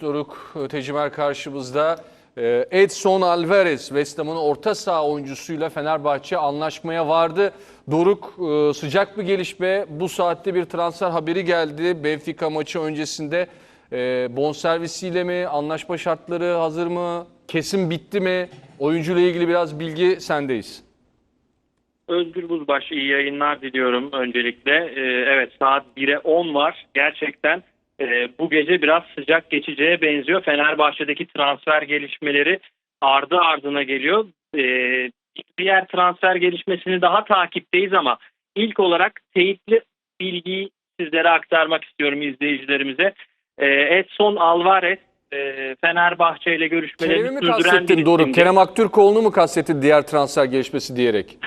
Doruk Tecimer karşımızda. Ee, Edson Alvarez, West Ham'ın orta saha oyuncusuyla Fenerbahçe anlaşmaya vardı. Doruk e, sıcak bir gelişme. Bu saatte bir transfer haberi geldi. Benfica maçı öncesinde e, bonservisiyle mi, anlaşma şartları hazır mı, kesin bitti mi? Oyuncuyla ilgili biraz bilgi sendeyiz. Özgür Buzbaş iyi yayınlar diliyorum öncelikle. Ee, evet saat 1'e 10 var. Gerçekten e, bu gece biraz sıcak geçeceğe benziyor. Fenerbahçe'deki transfer gelişmeleri ardı ardına geliyor. Ee, diğer transfer gelişmesini daha takipteyiz ama ilk olarak teyitli bilgiyi sizlere aktarmak istiyorum izleyicilerimize. Ee, Edson Alvarez e, Fenerbahçe ile görüşmelerini Kerem'i mi sürdüren kastettin Doruk? Kerem Aktürkoğlu'nu mu kastettin diğer transfer gelişmesi diyerek?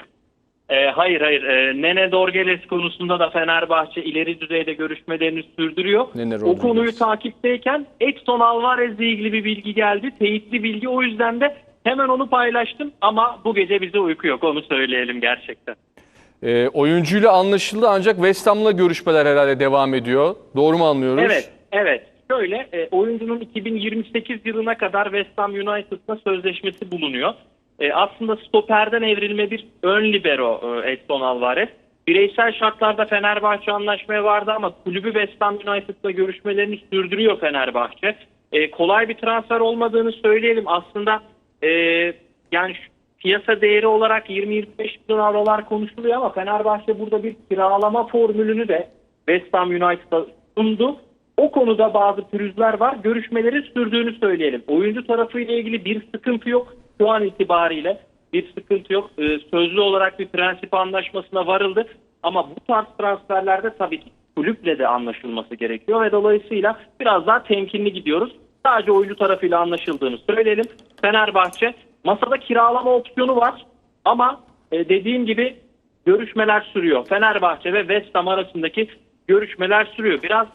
E, hayır hayır. E, Nene Dorgeles konusunda da Fenerbahçe ileri düzeyde görüşmelerini sürdürüyor. Nene o Rodriguez. konuyu takipteyken Edson Alvarez ile ilgili bir bilgi geldi. Teyitli bilgi o yüzden de hemen onu paylaştım ama bu gece bize uyku yok onu söyleyelim gerçekten. E, oyuncuyla anlaşıldı ancak West Ham'la görüşmeler herhalde devam ediyor. Doğru mu anlıyoruz? Evet, evet. Şöyle, e, oyuncunun 2028 yılına kadar West Ham United'la sözleşmesi bulunuyor. E, aslında stoperden evrilme bir ön libero e, Edson Alvarez. Bireysel şartlarda Fenerbahçe anlaşmaya vardı ama kulübü West Ham United'la görüşmelerini sürdürüyor Fenerbahçe. E, kolay bir transfer olmadığını söyleyelim. Aslında e, yani şu piyasa değeri olarak 20-25 milyon avrolar konuşuluyor ama Fenerbahçe burada bir kiralama formülünü de West Ham United'a sundu. O konuda bazı pürüzler var. Görüşmeleri sürdüğünü söyleyelim. Oyuncu tarafıyla ilgili bir sıkıntı yok. Şu an itibariyle bir sıkıntı yok. Ee, sözlü olarak bir prensip anlaşmasına varıldı. Ama bu tarz transferlerde tabii ki kulüple de anlaşılması gerekiyor ve dolayısıyla biraz daha temkinli gidiyoruz. Sadece oyuncu tarafıyla anlaşıldığını söyleyelim. Fenerbahçe masada kiralama opsiyonu var ama e, dediğim gibi görüşmeler sürüyor. Fenerbahçe ve West Ham arasındaki görüşmeler sürüyor. Biraz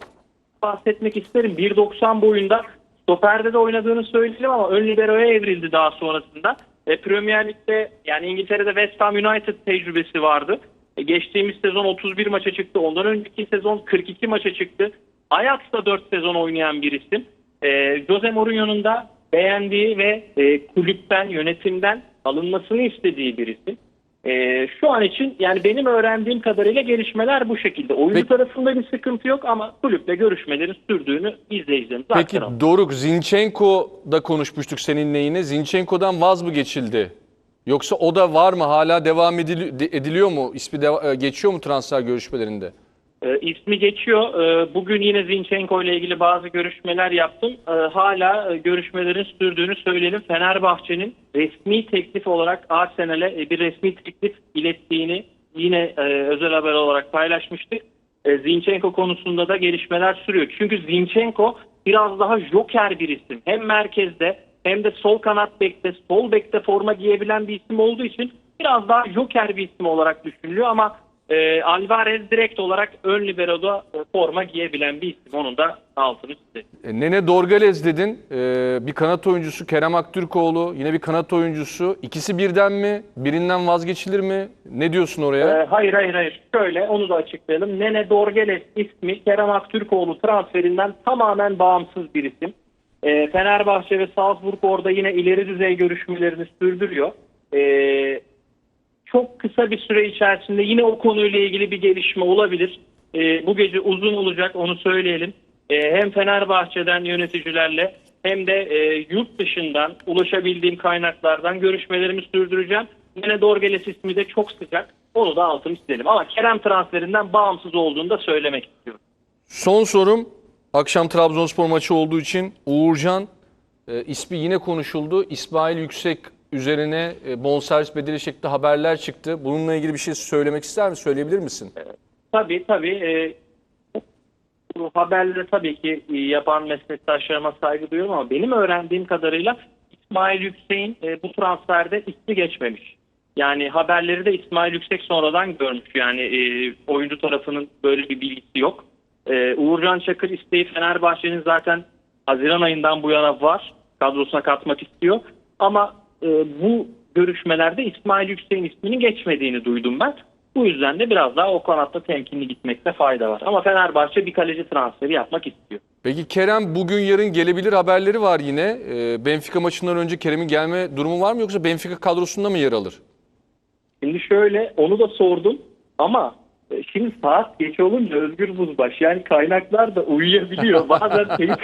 bahsetmek isterim. 1.90 boyunda stoperde de oynadığını söyleyelim ama ön libero'ya evrildi daha sonrasında. E, Premier Lig'de yani İngiltere'de West Ham United tecrübesi vardı. E, geçtiğimiz sezon 31 maça çıktı. Ondan önceki sezon 42 maça çıktı. Ajax'ta 4 sezon oynayan bir isim. E, Jose Mourinho'nun da beğendiği ve e, kulüpten, yönetimden alınmasını istediği bir isim. E, şu an için yani benim öğrendiğim kadarıyla gelişmeler bu şekilde. Oyuncu Peki- tarafında bir sıkıntı yok ama kulüple görüşmelerin sürdüğünü izleyicilerimize Peki aktaralım. Doruk Zinchenko'da konuşmuştuk seninle yine. Zinchenko'dan vaz mı geçildi? Yoksa o da var mı? Hala devam edili- de- ediliyor mu? İsmi de- e, geçiyor mu transfer görüşmelerinde? E, ismi geçiyor. E, bugün yine Zinchenko ile ilgili bazı görüşmeler yaptım. E, hala e, görüşmelerin sürdüğünü söyleyelim. Fenerbahçe'nin resmi teklif olarak Arsenal'e e, bir resmi teklif ilettiğini yine e, özel haber olarak paylaşmıştık. E, Zinchenko konusunda da gelişmeler sürüyor. Çünkü Zinchenko biraz daha joker bir isim. Hem merkezde hem de sol kanat bekte, sol bekte forma giyebilen bir isim olduğu için biraz daha joker bir isim olarak düşünülüyor ama e, Alvarez direkt olarak ön libero'da e, forma giyebilen bir isim. Onun da altını çizelim. E, Nene Dorgalez dedin. E, bir kanat oyuncusu Kerem Aktürkoğlu. Yine bir kanat oyuncusu. İkisi birden mi? Birinden vazgeçilir mi? Ne diyorsun oraya? Ee, hayır hayır hayır. Şöyle onu da açıklayalım. Nene Dorgeles ismi Kerem Aktürkoğlu transferinden tamamen bağımsız bir isim. Ee, Fenerbahçe ve Salzburg orada yine ileri düzey görüşmelerini sürdürüyor. Ee, çok kısa bir süre içerisinde yine o konuyla ilgili bir gelişme olabilir. Ee, bu gece uzun olacak onu söyleyelim. Ee, hem Fenerbahçe'den yöneticilerle hem de e, yurt dışından ulaşabildiğim kaynaklardan görüşmelerimi sürdüreceğim. Yine Dorgeles ismi de çok sıcak. Onu da altını çizelim. Ama Kerem transferinden bağımsız olduğunu da söylemek istiyorum. Son sorum. Akşam Trabzonspor maçı olduğu için Uğurcan e, ismi yine konuşuldu. İsmail Yüksek üzerine e, bonservis bedeli şeklinde haberler çıktı. Bununla ilgili bir şey söylemek ister misin? Söyleyebilir misin? Tabii tabii. E, bu haberleri tabii ki e, yapan meslektaşlarıma saygı duyuyorum ama benim öğrendiğim kadarıyla İsmail Yüksek'in e, bu transferde ismi geçmemiş. Yani haberleri de İsmail Yüksek sonradan görmüş. Yani e, oyuncu tarafının böyle bir bilgisi yok. E, Uğurcan Çakır isteği Fenerbahçe'nin zaten Haziran ayından bu yana var. Kadrosuna katmak istiyor. Ama e, bu görüşmelerde İsmail Yüksek'in isminin geçmediğini duydum ben. Bu yüzden de biraz daha o kanatta temkinli gitmekte fayda var. Ama Fenerbahçe bir kaleci transferi yapmak istiyor. Peki Kerem bugün yarın gelebilir haberleri var yine. Ee, Benfica maçından önce Kerem'in gelme durumu var mı yoksa Benfica kadrosunda mı yer alır? Şimdi şöyle onu da sordum ama e, şimdi saat geç olunca Özgür Buzbaş yani kaynaklar da uyuyabiliyor. Bazen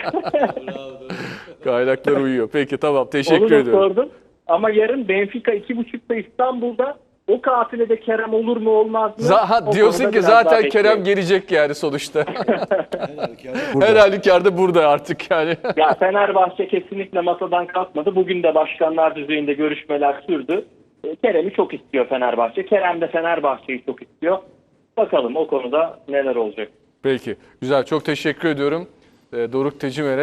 Kaynaklar uyuyor. Peki tamam teşekkür onu da ediyorum. sordum. Ama yarın Benfica 2.30'da İstanbul'da o kafilede Kerem olur mu olmaz mı? Zaha, diyorsun ki zaten Kerem gelecek yani sonuçta. Her halükarda burada artık yani. Ya Fenerbahçe kesinlikle masadan kalkmadı. Bugün de başkanlar düzeyinde görüşmeler sürdü. E, Kerem'i çok istiyor Fenerbahçe. Kerem de Fenerbahçe'yi çok istiyor. Bakalım o konuda neler olacak. Peki güzel çok teşekkür ediyorum. Ee, Doruk Tecimer'e.